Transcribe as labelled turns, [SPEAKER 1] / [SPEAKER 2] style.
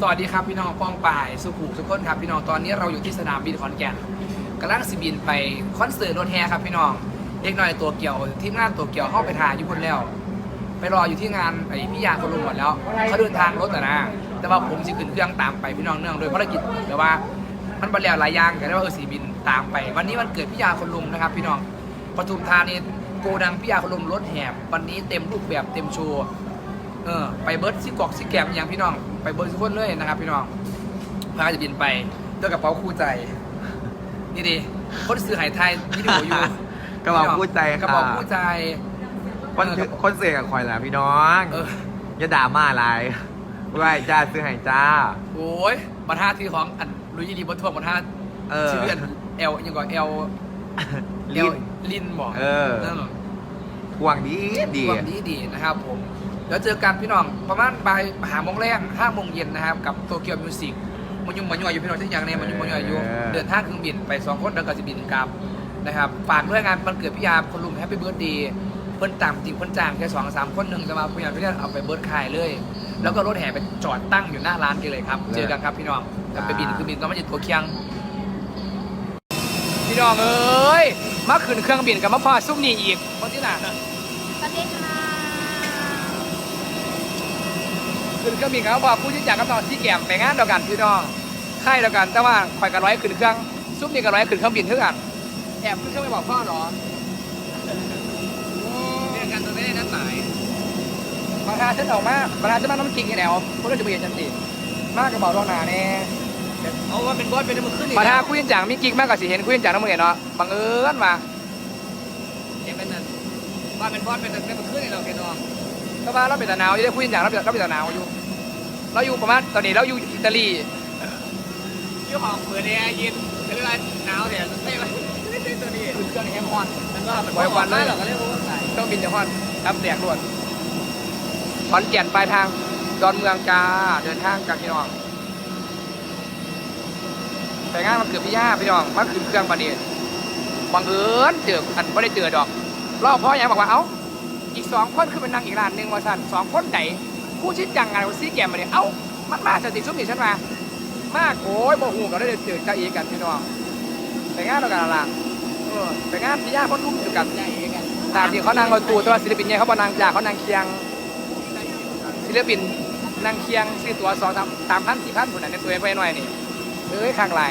[SPEAKER 1] สวัสดีครับพี่น้องป้องป่ายสุขุมทุกคนครับพี่น้องตอนนี้เราอยู่ที่สนามบินขอนแก่นกำลังสิบินไปคอนเสิร์ตรถแฮครับพี่น้องเล็กน้อยตัวเกี่ยวที่งานตัวเกี่ยวเข้าไปถ่ายอยู่คนแล้ว ไปรออยู่ที่งานไอ้พี่ยาคนลุงหมดแล้วเขาเดินทางรถแต่นะ แต่ว่าผมสิขึ้นเครื่องตามไปพี่น้องเนื่องโดยภารกิจแต่ว่ามันบรรแล้วหลายอย่างกันได้ว่าเออสีบินตามไป วันนี้วันเกิดพี่ยาคนลุงนะครับ พี่น้องปทุมธานีโกดังพี่ยาคนลุงรถแหบวันนี้เต็มรูปแบบเต็มโชว์ เออไปเบิร์ดซิกอกซิแกมอย่างพี่น้อง ไปเบิร์ดทุกคนเลยนะครับ พี่น้องพาจะบินไปด้วยกระเป๋าคู่ใจ นี่ดิคนซื้อหายไทยวิดีโออยู่
[SPEAKER 2] กระเป๋าคู่ใจ
[SPEAKER 1] กระเป๋า
[SPEAKER 2] ค่ะ
[SPEAKER 1] คู่ใจ
[SPEAKER 2] คนคนเสียกับคอยแหละพี่น้อง
[SPEAKER 1] เออ
[SPEAKER 2] อย่าด่ามาอะไรไหวจ้าซื้อให้จ้า
[SPEAKER 1] โอ้ยบัตรท่าที่ของอันลุยยีดีบนทวงบัตรท่า
[SPEAKER 2] เออ
[SPEAKER 1] ชื่ออันเอลยังก่อนเอล
[SPEAKER 2] ลิ้น
[SPEAKER 1] ลินบอก
[SPEAKER 2] เออ
[SPEAKER 1] เออ
[SPEAKER 2] ห่วงดีดี
[SPEAKER 1] ความดีดีนะครับผม แล้วเจอกันพี่น้องประมาณบ่ายหาโมงแรกห้าโมงเย็นนะครับ กับโตเกียวมิวสิกมันยุ่งมันยุ่งอยู่พี่น้องที่อย่างเนี้มันยุ่งมันยุ่งอยู่เดินทางเครื่องบินไปสองคนแล้วก็จะบินกลับนะครับฝากด้วยงานมันเกิดพี่ยาคนลุงแฮปปี้เบิร์ดดีเพิ่นต่ำจริงเพิ่นจ้างแค่สองสามคนหนึ่งจะมาพี่ยาพี่ยาเอาไปเบิร์ดคายเลย แล้วก็รถแห่ไปจอดตั้งอยู่หน้าร้านกันเลยครับ เจอกันครับพี่น้องแล้วไปบินคือบินก็ไม่ใช่ตัวเคียง พี่น้องเอ้ยมาขึ้นเครื่องบินกับมาพอซุ่มนี่อีกคนที่ไหน
[SPEAKER 3] สวัสดีค่ะ
[SPEAKER 1] ขึ้นเครื่องบินเขาบอกผู้ที่จากกำนอนที่แก้มไปงานเดียวกันพี่น้องค่ายเดียวกัน แต่ว่าคอยกันร้อยขึ้นเครื่องซุปนี่กันร้อยขึ้นเครื่องบินเท่ากันแอบขึ้นเครื่องไปบอกพ่อเหรอเรียนกันตัวไม่ได้นัดหมายบางทาฉันออกมาบางทาฉันมาน้ำกินกันแนวพวกเราจะไปเห็นจันติมากกระเป๋ารองนาแน่
[SPEAKER 4] เอาว่าเป็นบอสเป็นมือขึ้นอีก
[SPEAKER 1] บางทาคุยกันจังมีกิ๊กมากกว่าสิเห็นคุยกันจังน้ำมือเห็นเนาะบังเอิญมา
[SPEAKER 4] เห็นเป็นนั่นว่าเป็นบอสเป็นเป็นมือขึ้นอีกเราเห็นเนาะ
[SPEAKER 1] ก็ว่าเราเป็นตะหนาวอยู่ได้คุยกันจังเราเป็นเราเป็นตะหนาวอยู่ เราอยู่ประมาณตอนนี้เราอยู่อิตาลี
[SPEAKER 4] ยี่ห้อเปิดแอร์เย็นเวลาหนาวเนี่ยใช่ไหมไม่ใช่ตัวนี้
[SPEAKER 1] ขึ้นเครื่องแฮมฮอน
[SPEAKER 4] มันก็เป็น
[SPEAKER 1] ปล่อยควันเลย
[SPEAKER 4] หรอกก็เรียกว่าใส่
[SPEAKER 1] เครื่องบินจะฮอนครับแตกรวดขอนแก่นปลายทางดอนเมืองกาเดินทางจากพี่น้องไปงานมันเกิดพี่ย่าพี่น้องมาขึ้นเครื่องประเดี๋ยวบังเอิญเจออันไม่ได้เจอดอกรอบพ่อยังบอกว่าเอ้าอีก สองคนคือเป็นนางอีกร้านหนึ่งว่าสั่นสองคนไหนผู้ชิดจังงานซีแกมมาเนี่ยเอ้ามันมาสติซุ่มนี่ฉันมามากโอ้ยบอกหูกันได้เจอดจ้าเอกันพี่น้องไปงานเรากันละเออไปงานพี่ย่าพ่อนุ่มอยู่กัน
[SPEAKER 4] จเองกัน
[SPEAKER 1] ตามที่เขานั่งรถตู้แต่ว่าศิลปินเนี่ยเขาบอนางจากเขานางเคียงศิลปินนางเคียงซื้อตัวสองสามพันสี่พันคนนั้นในตัวเองไปหน่อยนี่เอ้ยข้างไหล